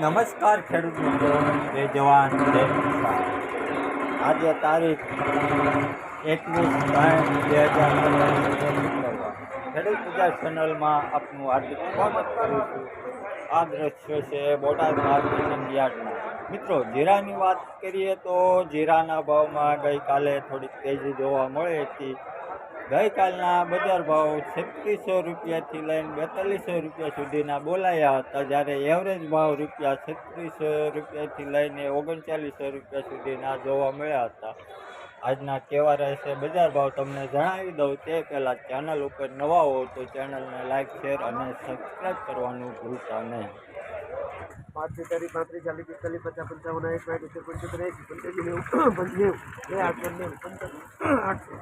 નમસ્કાર ખેડૂત મિત્રો. જય જવાન, જય કિસાન. આજે તારીખ એકવીસ ત્રણ બે હજાર ખેડૂત પૂજા ચેનલમાં આપનું હાર્દિક સ્વાગત કરું છું. આ દ્રશ્ય છે બોટાદ માર્કેટિંગ યાર્ડનું. મિત્રો, જીરાની વાત કરીએ તો જીરાના ભાવમાં ગઈકાલે થોડીક તેજી જોવા મળે હતી. ગઈકાલના બજાર ભાવ છત્રીસો રૂપિયાથી લઈને બેતાલીસો રૂપિયા સુધીના બોલાયા હતા, જ્યારે એવરેજ ભાવ રૂપિયા છત્રીસો રૂપિયાથી લઈને ઓગણચાલીસો રૂપિયા સુધીના જોવા મળ્યા હતા. આજના કેવા રહેશે, બજાર ભાવ તમને જણાવી દઉં તે પહેલાં ચેનલ ઉપર નવા હો તો ચેનલને લાઇક શેર અને સબસ્ક્રાઈબ કરવાનું ભૂલતા નહીં. પાંચ તારીખ પાંત્રીસ ચાલીસ પિસ્તાલીસ પચાસ પંચાવન એક સાઠ સિત્તેર પંચોતેર એંસી પંચ્યાસી નેવું પંચાણું બે આઠસો નેવું પંચાણું આઠસો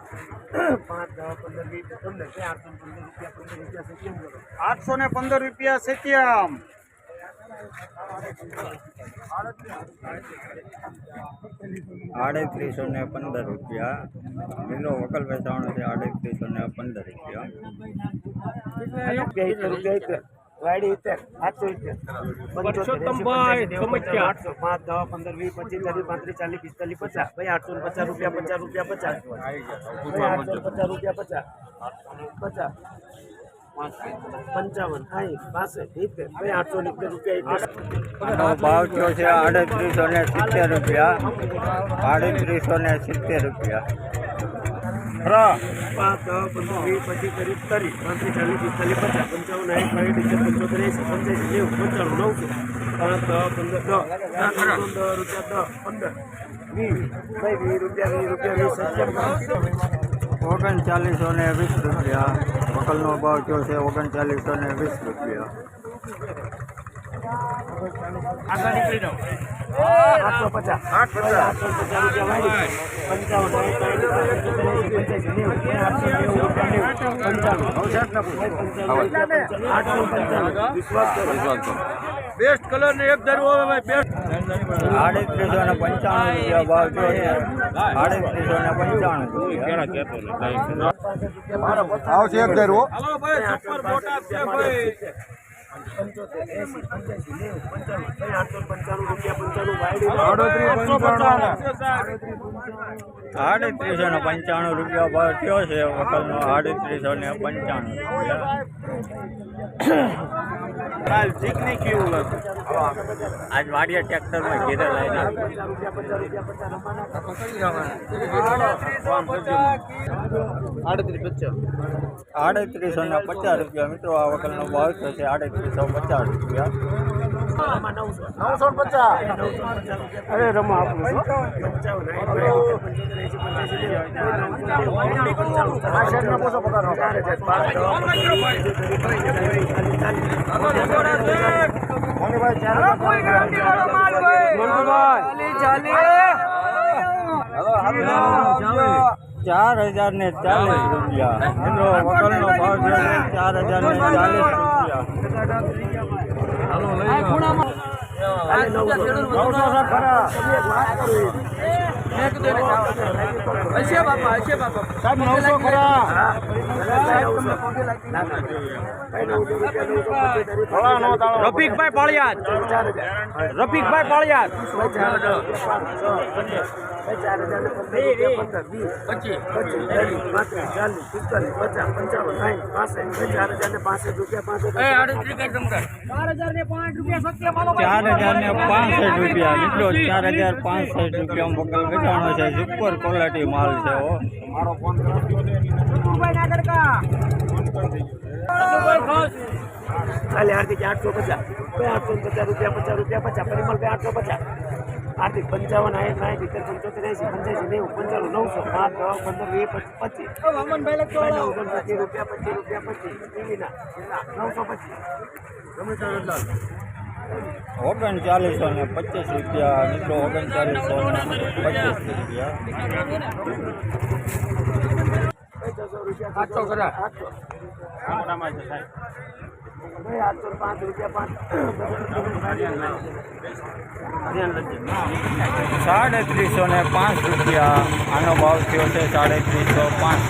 પાંચ દસ પંદર વીસ પંદર બે આઠસો પંદર રૂપિયા પંદર રૂપિયા સત્યમ કરો આઠસો ને પંદર રૂપિયા સત્યમ આડત્રીસો ને પંદર રૂપિયા કિલો વકલ વેચાણું છે આડત્રીસો ને પંદર રૂપિયા રૂપિયા વાયડી ઇત્તેર આઠસો ઇત્તેર પરસોત્તમભાઈ, સમસ્યા. આઠસો પાંચ દસ પંદર વીસ પચીસ ચાલીસ પાંત્રીસ ચાલીસ પિસ્તાલીસ પચાસ. ભાઈ આઠસો પચાસ રૂપિયા પચાસ રૂપિયા પચાસ. આઠસો પચાસ રૂપિયા પચાસ. પચાસ. પંચાવન સાઠ પાસઠ ઇત્તેર ભાઈ આઠસો ને ઇત્તેર રૂપિયા ભાવ થયો છે? આડત્રીસો ને સિત્તેર રૂપિયા. આડત્રીસો ને સિત્તેર રૂપિયા. પાંચ પંદર પચીસ ત્રીસ ત્રીસ પાંત્રીસ ચાલીસ પિસ્તાલીસ પચાસ પંચાવન સાઠ સાઠ સિત્તેર પંચોતેર એંસી પંચ્યાસી નેવું પંદર દસ દસ પંદર વીસ ભાઈ વીસ રૂપિયા રૂપિયા વીસ સત્યાવીસ ઓગણચાલીસો ને વીસ રૂપિયા વકલનો ભાવ કયો છે ઓગણચાલીસો ને વીસ રૂપિયા આગળ નીકળી આઠસો આઠસો પચાસ આઠસો બેસ્ટ કલર ને એક ધરવો. હવે બેસ્ટ આડત્રીસો ને પંચાણું રૂપિયા ભાવ આડત્રીસો ને પંચાણું આવશે એક ધરવો છે ભાઈ. આડત્રીસો ને પંચાણું રૂપિયા ભાવ થયો છે વકલનો. આડત્રીસો ને પંચાણું. કાલ ચીકની કેવું લાગે આજ વાડિયા ટ્રેક્ટરમાં ઘેરે લઈને આડત્રીસ પચાસ આડત્રીસો ને પચાસ રૂપિયા મિત્રો આ વકલનો ભાવ છે આડત્રીસો પચાસ રૂપિયા. નવસો પચાસ અરે રમા આપણું છો પંચાવન ચાર હજાર ને ચાલીસ રૂપિયા. મિત્રો વકલનો ભાવ છે ચાર હજાર ને ચાલીસ રૂપિયા. રફીકભાઈ પાળિયાદ રફીકભાઈ પાળિયાદ હશે બાપા હશે બાપા સાહેબ ચાલીસ ખરા પચાસ પાળિયાદ રફીકભાઈ પાળિયાદ ચાર હજાર ને પાંસઠ રૂપિયા. મિત્રો ચાર હજાર પાંસઠ રૂપિયા વકલ વેચાણો છે. સુપર ક્વોલિટી માલ છે હો. કાલે આર્થિક આઠસો પચાસ. બે આઠસો પચાસ રૂપિયા પચાસ રૂપિયા પચાસ. પરિમલ ભાઈ આઠસો પચાસ. આર્થિક પંચાવન આઠ સાઠ ઇતર પંચોતેર એસી પંચ્યાસી નેવું પંચાણું નવસો પાંચ દસ પંદર વીસ પચીસ પચીસ. રૂપિયા પચીસ રૂપિયા પચીસ. ટીવીના નવસો પચીસ. ઓગણચાલીસો ને પચીસ રૂપિયા મિત્રો ઓગણચાલીસો ને પચીસ રૂપિયા. આઠસો ખરા. આઠસો. ભાઈ આઠસો પાંચ રૂપિયા સાડત્રીસો ને પાંચ રૂપિયા આનો ભાવ થયો છે સાડત્રીસો પાંચ.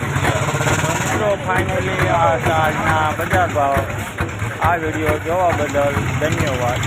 રૂપિયા આ સાડના બજાર ભાવ આ વીડિયો જોવા બદલ ધન્યવાદ